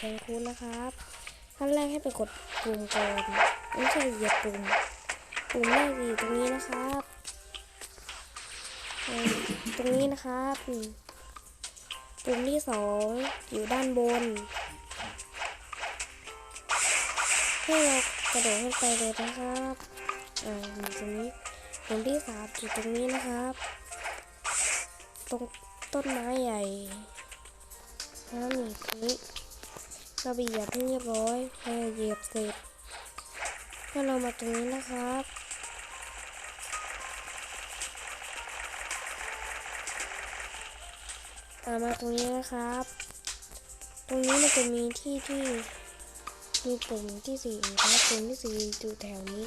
แทนคูณนะครับขั้นแรกให้ไปกดปุ่มก่อนไม่ใช่เหยียบปุ่มปุ่มแรกอยู่ตรงนี้นะครับตรงนี้นะครับปุ่มที่สองอยู่ด้านบนให้เรากระโดดขึ้นไปเลยนะครับอ่าอยู่ตรงนี้ปุ่มที่สามอยู่ตรงนี้นะครับ ตรงต้นไม้ใหญ่แล้วนี่ตรงนี้ ราเหยียบให้เรียบร้อยให้เหยียบเสร็จให้เรามาตรงนี้นะครับอ่ามาตรงนี้นะครับ ตรงนี้มันจะมีที่ที่มีปุ่มที่สี่นะครับปุ่มที่สี่อยู่แถวนี้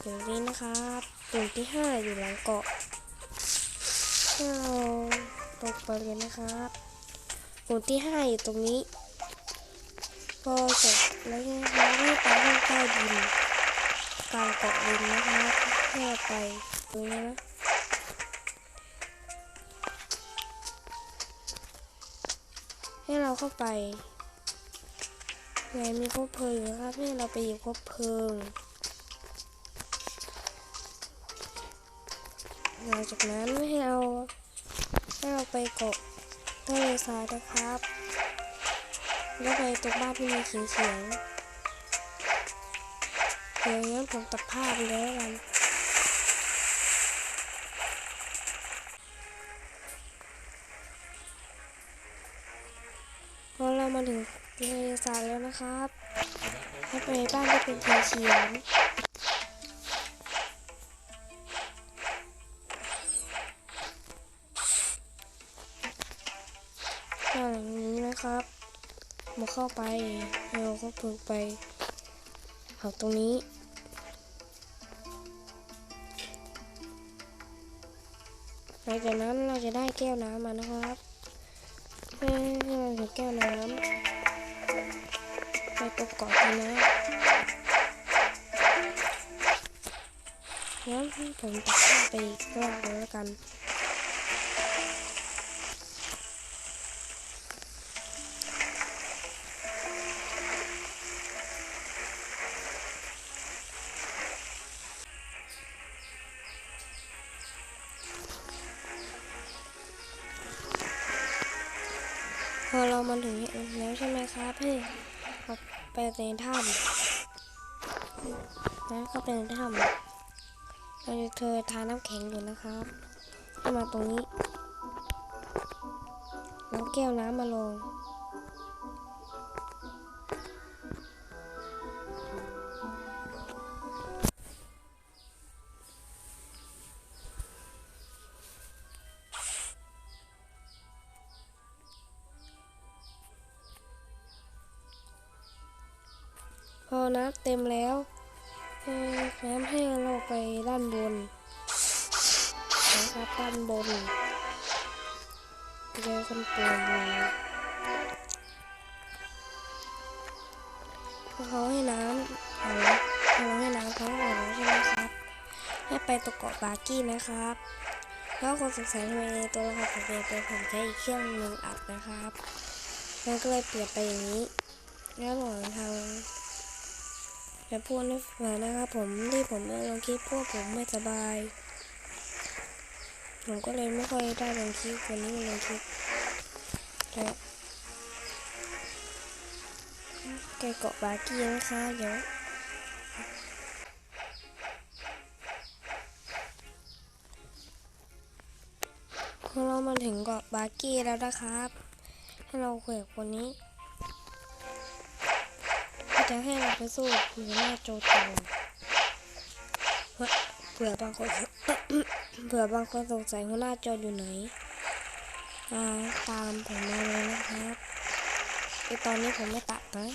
อยู่นี้นะครับปุ่มที่ห้าอยู่หลังเกาะให้เราตกไปเลยนะครับปุ่มที่ห้าอยู่ตรงนี้ พอเสร็จแล้วนะครับให้ไปห้องใต้ดินกลางเกาะดินนะครับให้เราไปตรงนี้นะให้เราเข้าไปไงมีคบเพลิงนะครับให้เราไปหยิบคบเพลิงหลังจากนั้นให้เราให้เราไปเกาะทะเลทรายนะครับ แล้วไปตรงบ้านที่มีเขียงเขียงเดี๋ยวงั้นผมตัดภาพเลยแล้วกันพอเรามาถึงทะเลทรายแล้วนะครับให้ไปบ้านที่เป็นเขียงเมาเข้าไปเราก็ปลูกไปหักตรงนี้หลังจากนั้นเราจะได้แก้วน้ำมานะครับให้เราถือแก้วน้ำไปตกเกาะกันนะงั้นผมตัดไปอีกรอบเลยแล้วกัน พอเรามาถึงแล้วใช่ไหมครับพี่เราไปในถ้ำนะเข้าไปในถ้ำเราจะเธอทาน้ำแข็งอยู่นะครับมาตรงนี้แล้วแก้วน้ำมาลง อน้ำเต็มแล้วให้น้ำให้เราไปด้านบนนะครับด้านบนเจอคนป่วยอยู่พอเขาให้น้ำเอาเราให้น้ำเขาเอาแล้วใช่ไหมครับ ให้ไปตกเกาะบาร์กี้นะครับแล้วคนสงสัยทำไมตัวละครผมเปลี่ยนผมใช้อีกเครื่องหนึ่งอัดนะครับมันก็เลยเปลี่ยนไปอย่างนี้ แล้วหลังทาง แต่พูดให้ฟังนะครับผมที่ผมไม่ลงคลิปพวกผมไม่สบาย ผมก็เลยไม่ค่อยได้ลงคลิปวันนี้มาลงคลิปแต่แกเกาะบาร์กี้นะคะเดี๋ยวพอเรามาถึงเกาะบาร์กี้แล้วนะครับ ให้เราคุยกับคนนี้ จะให้เราไปสู้หัวหน้าโจโจเพื่อเผื่อบางคนเผื่อบางคนสงสัยหัวหน้าโจอยู่ไหนตามผมมาเลยนะครับไอตอนนี้ผมไม่ตัดนะ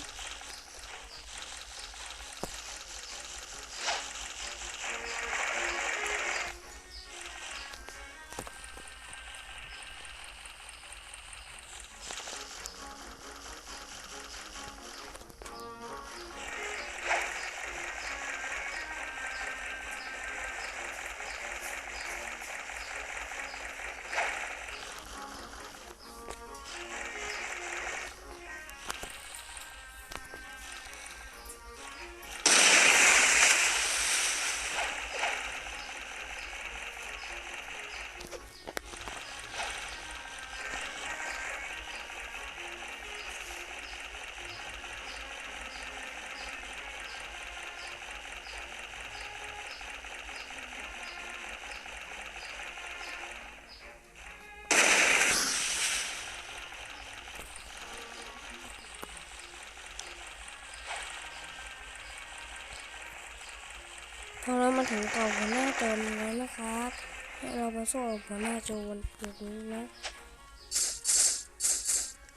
พอเรามาถึงกล่องหัวหน้าโจรแล้วนะครับให้เรามาสู้กับหัวหน้าโจรแบบนี้นะ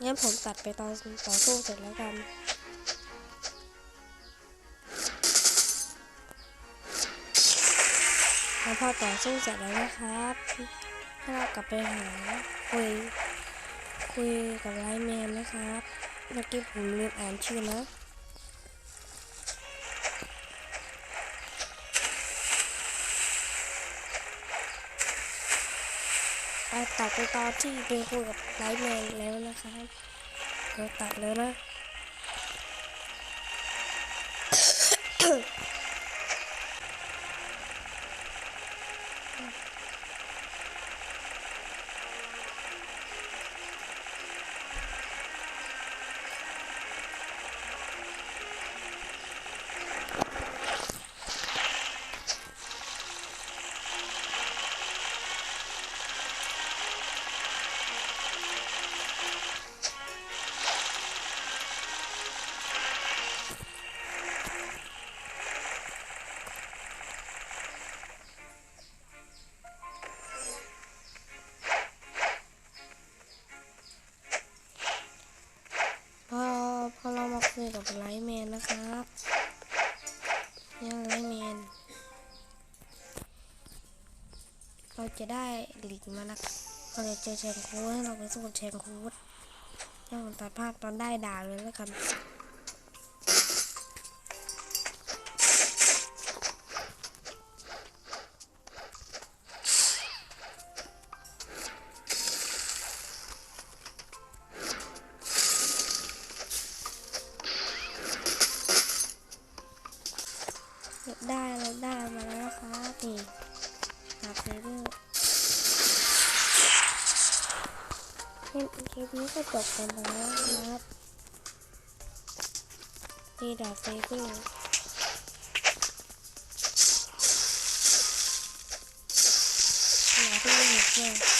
งั้นผมตัดไปตอนต่อสู้เสร็จแล้วกันแล้วพอต่อสู้เสร็จแล้วนะครับให้เรากลับไปหาคุยคุยกับไลท์แมนนะครับเมื่อกี้ผมลืมอ่านชื่อนะ ตัดไปตอนที่เป็นคู่กับไลท์แมนแล้วนะครับเราตัดแล้วนะ อรามาคุยกับไลท์แมนนะครับนี่ไลท์แมน เราจะได้หลีกมานะเราจะเจอแชงคูดให้เราไปสู้กับแชงคูดให้ผมตัดภาพตอนได้ด่าเลยแล้วกัน นี้ก็จบไปแล้วนะครับนี่ดาบเฟเบอร์หาที่ไม่เห็นเนี่ย